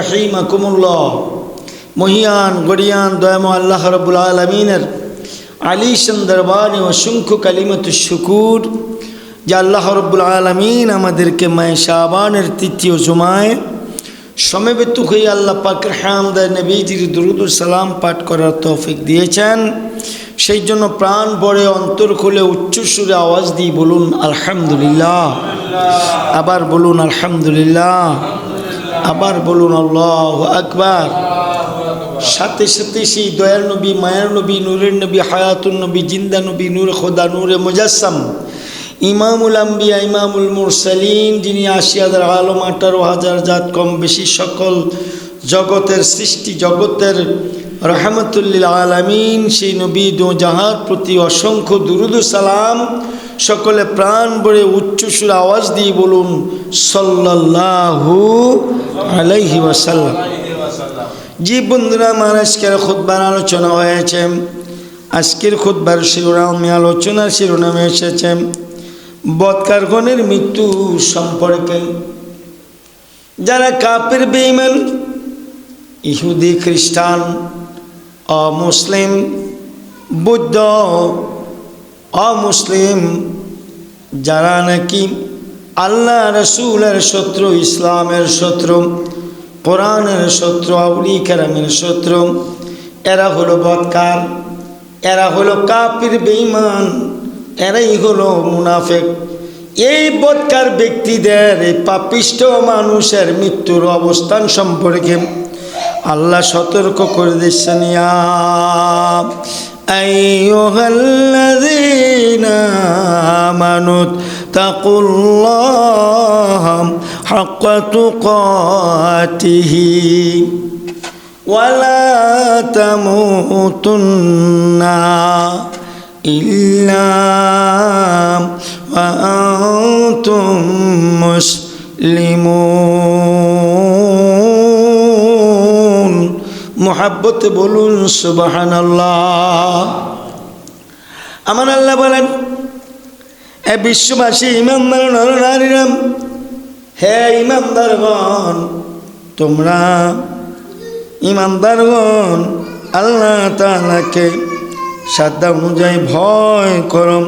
রহিমাকুমুল্লাহ। মহিয়ান, গড়িয়ান দয়াম আল্লাহ রবুল আলমিনের আলিশান দরবারে অসংখ্য কালিমত শুকুর, যে আল্লাহ রব্বুল আলমিন আমাদেরকে মায় শাবানের তৃতীয় জুমায় সমবেত হয়ে আল্লাহ পাকের হামদায় নবীজির দুরুদুল সালাম পাঠ করার তৌফিক দিয়েছেন। সেই জন্য প্রাণ বড়ে অন্তর খুলে উচ্চস্বরে আওয়াজ দিয়ে বলুন, আলহামদুলিল্লাহ। আবার বলুন, আলহামদুলিল্লাহ। আবার বলুন, আল্লাহ আকবার। সাথে সাথে সেই দয়ার নবী, মায়ার নবী, নূরের নবী হায়াতুল নবী, জিন্দা নবী, নূর খোদা, নূরে মুজাসম ইমামুল আম্বিয়া, ইমামুল মুরসালিন, যিনি আশি হাজার আলম আঠারো হাজার জাত কম বেশি, সকল জগতের সৃষ্টি জগতের রহমতুল্লিল আলমিন, সেই নবী দো জাহার প্রতি অসংখ্য দুরুদ সালাম সকলে প্রাণ ভরে উচ্চসুর আওয়াজ দিয়ে বলুন, সাল্লাল্লাহু আলাইহি ওয়াসাল্লাম। জি বন্ধুরা, আমার আজকের খুদ্বার আলোচনা হয়েছে। আজকের খুদ্বার শিরোনামে আলোচনার শিরোনামে এসেছে, বৎকারগণের মৃত্যু সম্পর্কে। যারা কাপের বেইমান ইহুদি, খ্রিস্টান অমুসলিম, বুদ্ধ অমুসলিম, যারা নাকি আল্লাহ রসুলের শত্রু, ইসলামের শত্রু, কোরআনের শত্রু আউলি কেরামের শত্রু, এরা হলো বৎকার, এরা হলো কাপির বেইমান এরাই হলো মুনাফেক। এই বৎকার ব্যক্তিদের, এই পাপিষ্ট মানুষের মৃত্যুর অবস্থান সম্পর্কে আল্লাহ সতর্ক করে দিচ্ছেন ইয়া أيها الذين آمنوا اتقوا الله حق تقاته ولا تموتن إلا وأنتم مسلمون মোহাব্বত বলুন সুবাহান আমার আল্লাহ বলেন, এ বিশ্ববাসী, ইমানদার নরনারীরাম হে ইমানদারগণ, তোমরা ইমানদারগণ, আল্লাহ তালাকে সাদ্দা অনুযায়ী ভয় করম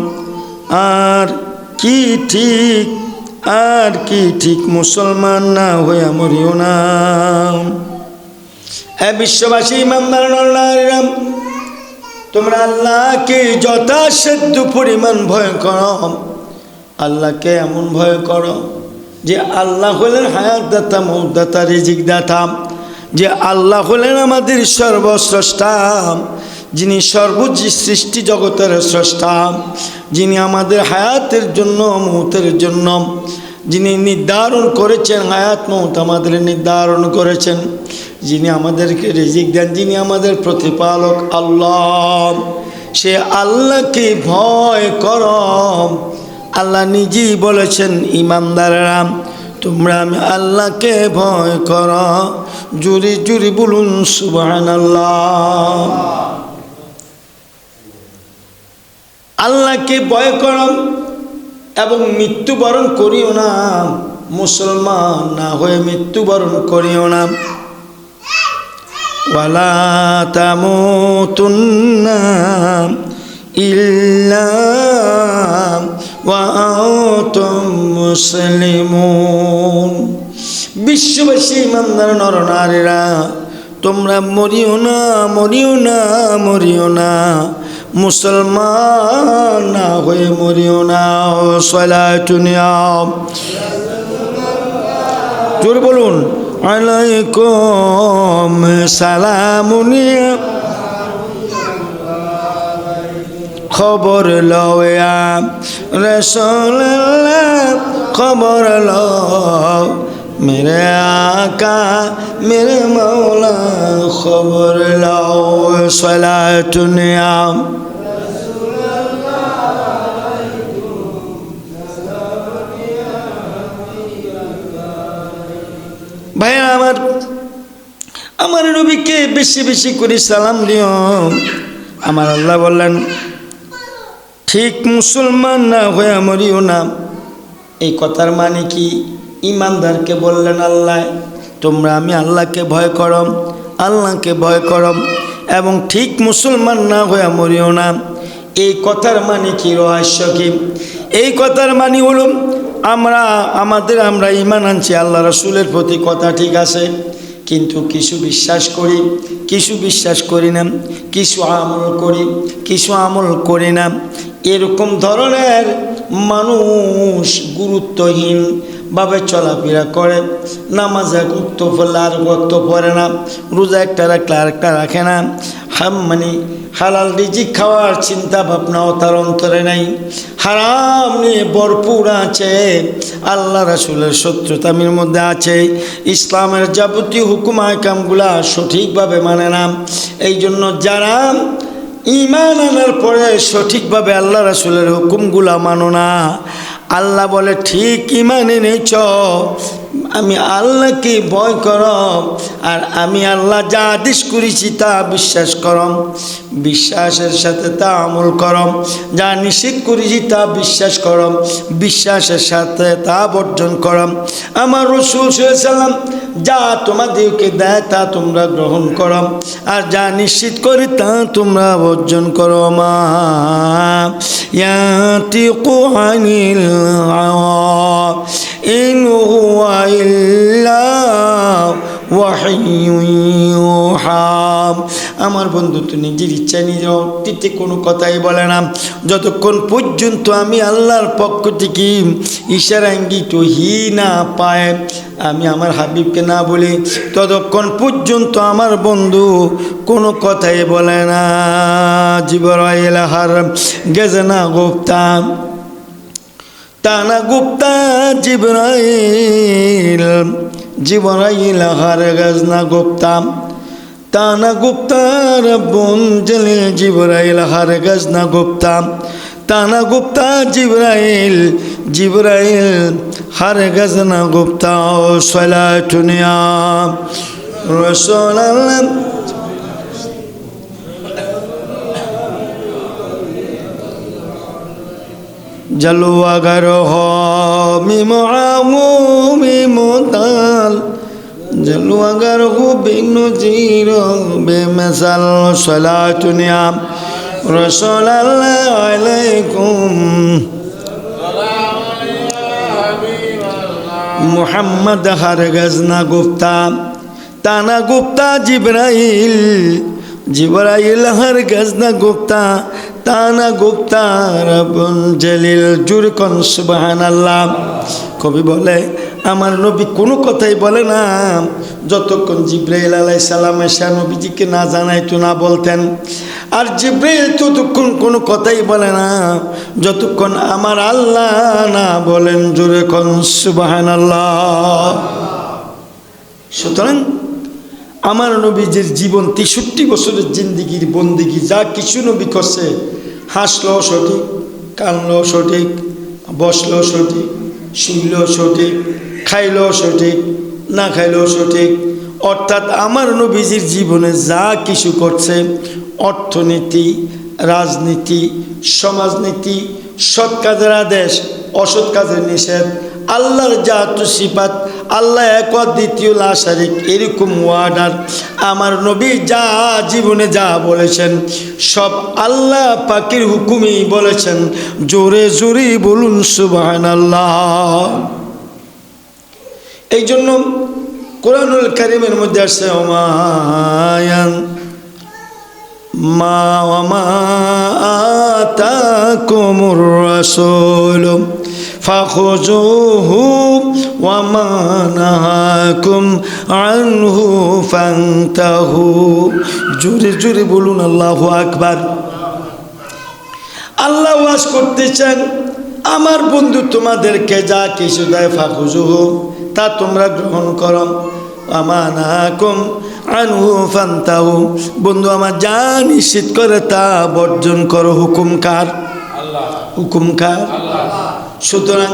আর কি ঠিক, আর কি ঠিক মুসলমান না হয়ে মরিও না। হ্যাঁ বিশ্ববাসী, ইমানদার নরনারীরাম, তোমরা আল্লাহকে যথাসাধ্য পরিমাণ ভয় করো। আল্লাহকে এমন ভয় করো যে আল্লাহ হলেন হায়াত দাতা মৌদাতা রিজিক দাতা যে আল্লাহ হলেন আমাদের সর্বস্রষ্টা, যিনি সর্বোচ্চ সৃষ্টি জগতের স্রষ্টা, যিনি আমাদের হায়াতের জন্য, মৌতের জন্য যিনি নির্ধারণ করেছেন হায়াত মৌত আমাদের নির্ধারণ করেছেন, যিনি আমাদেরকে রিজিক দেন, যিনি আমাদের প্রতিপালক আল্লাহ। সে আল্লাহকে ভয় কর আল্লাহ নিজেই বলেছেন, ইমানদারেরা, তোমরা আমি আল্লাহকে ভয় কর। জুরি জুরি বলুন সুবাহান আল্লাহ আল্লাহকে ভয় কর এবং মৃত্যুবরণ করিও না। মুসলমান না হয়ে মৃত্যুবরণ করিও না। ওয়ালা তামুতুন্না ইল্লা ওয়া আনতুম মুসলিমুন। বিশ্ববাসী, ইমানদার, নরনারীরা, তোমরা মরিও না মরিও না মরিও না। মুসলমান না হয়ে মরিও না ও সলাতুনিয়া জোর বলুন, আলাইকুম সালামুনিয়া খবর লয়া রসোল্লাহ খবর ল মেরে আকা মেরে মৌলা খবর লাও সলাতুনিয়া ভাইয়া আমার আমার নবীকে বেশি বেশি করে সালাম দিও। আমার আল্লাহ বললেন, ঠিক মুসলমান না হয়ে মরিও না। এই কথার মানে কি? ইমানদারকে বললেন, আল্লাহ, তোমরা আমি আল্লাহকে ভয় করম, আল্লাহকে ভয় করম এবং ঠিক মুসলমান না হয়ে মরিও না। এই কথার মানে কি রহস্য কি? এই কথার মানে হলো, আমরা, আমাদের আমরা ইমান আনছি, আল্লাহ রসুলের প্রতি কথা ঠিক আছে, কিন্তু কিছু বিশ্বাস করি, কিছু বিশ্বাস করি না, কিছু আমল করি, কিছু আমল করি না। এরকম ধরনের মানুষ গুরুত্বহীন ভাবে চলাফেরা করে, নামাজ এক মুক্ত পড়লে আর ভক্ত পড়ে না, রোজা একটা রাখলে আরেকটা রাখে না। হাম মানে হালাল রিজিক খাওয়ার চিন্তা ভাবনাও তার অন্তরে নাই। হারাম নিয়ে ভরপুর আছে, আল্লাহ রাসুলের শত্রুতামির মধ্যে আছে। ইসলামের যাবতীয় হুকুম আকামগুলা সঠিকভাবে মানে না। এই জন্য যারা ইমান আনার পরে সঠিকভাবে আল্লাহ রাসুলের হুকুমগুলা মানো না। আল্লাহ বলে ঠিক ইমানে নেছ আমি আল্লাহকে ভয় কর আর আমি আল্লাহ যা আদেশ করেছি তা বিশ্বাস করম, বিশ্বাসের সাথে তা আমল করম, যা নিষেধ করেছি তা বিশ্বাস করম, বিশ্বাসের সাথে তা বর্জন করম। আমার রসুল সাল্লাম যা তোমাদেরকে দেয় তা তোমরা গ্রহণ করো আর যা নিশ্চিত করে তা তোমরা বর্জন করো মা হুয়া ইল্লা ওয়াহিয়ুহাম আমার বন্ধু তো নিজের ইচ্ছা নিজের অতীতে কোনো কথাই বলে না। যতক্ষণ পর্যন্ত আমি আল্লাহর পক্ষ থেকে ইশারা ইঙ্গিত হি না পায়, আমি আমার হাবিবকে না বলি, ততক্ষণ পর্যন্ত আমার বন্ধু কোনো কথাই বলে না। জীবরাইল হার গেছে না গুপ্তা। তানা গুপ্তা জিবরাইল জিবরাইল হার গজনা গুপ্তা। তানা গুপ্তা রব্বুন জলিল, জিবরাইল হার গজনা গুপ্তা। তানা গুপ্তা জিবরাইল জিবরাইল হার গজনা গুপ্তা। ও সলাটুনিয়া রসোলাল্লাহ। জলুয়াগর হ মিমো আমু, মিমো তাল। জলুয়াগর হু বিনু জির, বেমসাল সলাতুনিয়া রসোলাল্লাহ আলাইকুম। মুহাম্মদ হর গজনা গুপ্তা তানা গুপ্তা জিব্রাইল। জিব্রাইল হর গজনা গুপ্তা তানা গুপ্তা রবুল জলিল জুরকন সুবাহান আল্লাহ কবি বলে, আমার নবী কোনো কথাই বলে না। যতক্ষণ জিব্রাইল আলাই সালাম এসা নবীজিকে না জানাইতো না বলতেন। আর জিব্রাইল ততক্ষণ কোনো কথাই বলে না। যতক্ষণ আমার আল্লাহ না বলেন জোরে কন সুবাহান আল্লাহ সুতরাং আমার নবীজির জীবন তেষট্টি বছরের জিন্দিগির বন্দিগি, যা কিছু নবী করছে, হাসলো সঠিক, কানলো সঠিক, বসল সঠিক, শুইল সঠিক, খাইলো সঠিক, না খাইলো সঠিক। অর্থাৎ আমার নবীজির জীবনে যা কিছু করছে, অর্থনীতি, রাজনীতি, সমাজনীতি, সৎ কাজের আদেশ, অসৎ কাজের নিষেধ আল্লাহর জাত সিপাত আল্লাহ এক দ্বিতীয় লাশারিক এরকম ওয়ার্ডার আমার নবী যা জীবনে যা বলেছেন, সব আল্লাহ পাখির হুকুমেই বলেছেন। জোরে জোরে বলুন সুবাহান আল্লাহ এই জন্য কোরআনুল কারিমের মধ্যে আসছে, ওমায়ান মা ওমা আতাকুমুর রাসূল। فخذوه وما نهاكم عنه فانتهوا জোরে জোরে বলুন আল্লাহু আকবার আল্লাহ ওয়াজ করতেছেন আমার বন্ধু তোমাদেরকে যা কিছু দেয় ফাকুজুহ তা তোমরা গ্রহণ করো আমানাকুম আনহু ফান্তাহু বন্ধু আমার যা নিশ্চিত করে তা বর্জন করো হুকুম কার হুকুম কার সুতরাং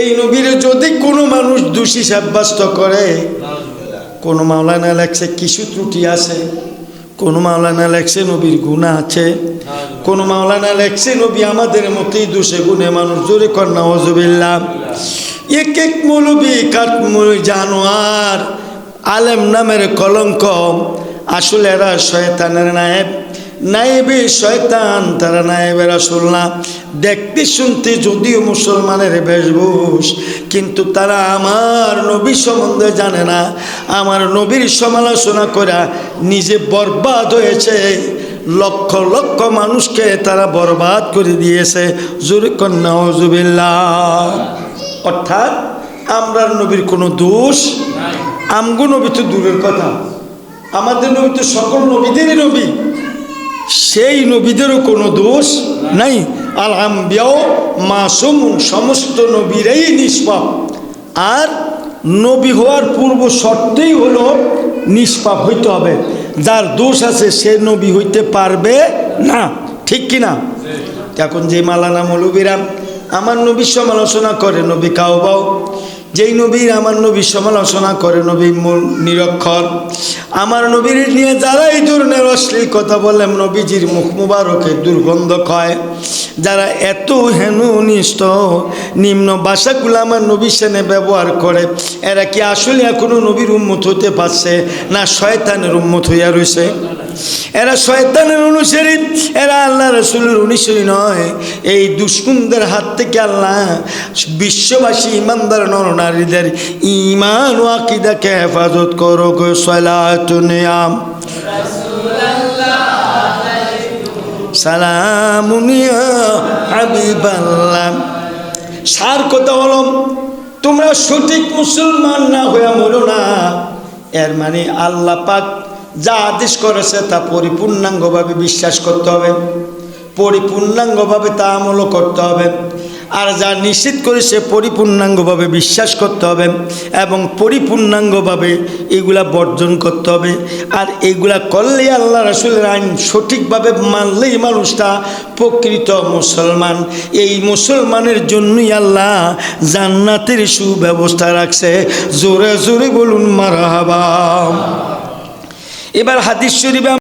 এই নবীরে যদি কোনো মানুষ দোষী সাব্যস্ত করে, কোনো মাওলানা লেখছে কিছু ত্রুটি আছে, কোন মাওলানা লেখছে নবীর গুণা আছে, কোন মাওলানা লেখছে নবী আমাদের মতোই দোষে গুণে মানুষ, জোরে কন্যা হজবিল্লা এক এক মৌলবী কাঠ মৌলবী জানোয়ার, আলেম নামের কলঙ্ক আসলে এরা শয়তানের নায়েব। নায়েবে শয়তান, তারা নায়েবের আসল না। দেখতে শুনতে যদিও মুসলমানের বেশভূষ, কিন্তু তারা আমার নবী সম্বন্ধে জানে না। আমার নবীর সমালোচনা করা নিজে বরবাদ হয়েছে। লক্ষ লক্ষ মানুষকে তারা বরবাদ করে দিয়েছে। জোরে কন্যা হজুবিল্লা অর্থাৎ আমরা নবীর কোনো দোষ আমগো নবী তো দূরের কথা। আমাদের নবী তো সকল নবীদেরই নবী। সেই নবীদেরও কোনো দোষ নাই। আল মাসুম সমস্ত নবীরাই নিষ্পাপ। আর নবী হওয়ার পূর্ব শর্তেই হলো নিষ্পাপ হইতে হবে। যার দোষ আছে, সে নবী হইতে পারবে না। ঠিক কিনা এখন যে মালানা মৌলবীরা আমার নবীর সমালোচনা করে, নবী কাউবাও যেই নবীর আমার নবীর সমালোচনা করে, নবী নিরক্ষর। আমার নবীর নিয়ে যারা এই ধরনের অশ্লীল কথা বললেন নবীজির মুখ মুবারকের দুর্গন্ধ ক্ষয় যারা এত হেনু নিষ্ঠ, নিম্ন ভাষাগুলো আমার নবী সেনে ব্যবহার করে, এরা কি আসলে এখনও নবীর উন্মত হতে পারছে না শয়তানের উন্মত হইয়া রয়েছে এরা শয়তানের অনুসারী, এরা আল্লাহ রসুলের অনুসারী নয়। এই দুষ্কুনদের হাত থেকে আল্লাহ বিশ্ববাসী ইমানদার নরনারীদের ইমান ও আকিদাকে হেফাজত করো গো সলাতুনিয়াম হাবিবাল্লাহ। সার কথা হল, তোমরা সঠিক মুসলমান না হয়ে মরো না। এর মানে আল্লাহ পাক যা আদেশ করেছে তা পরিপূর্ণাঙ্গভাবে বিশ্বাস করতে হবে, পরিপূর্ণাঙ্গভাবে তা আমলও করতে হবে। আর যা নিশ্চিত করেছে পরিপূর্ণাঙ্গভাবে বিশ্বাস করতে হবে এবং পরিপূর্ণাঙ্গভাবে এগুলা বর্জন করতে হবে। আর এগুলা করলেই আল্লাহ রাসুলের আইন সঠিকভাবে মানলেই মানুষটা প্রকৃত মুসলমান। এই মুসলমানের জন্যই আল্লাহ জান্নাতের সুব্যবস্থা রাখছে। জোরে জোরে বলুন, মারাহাবা। এবার হাদিস শরীফে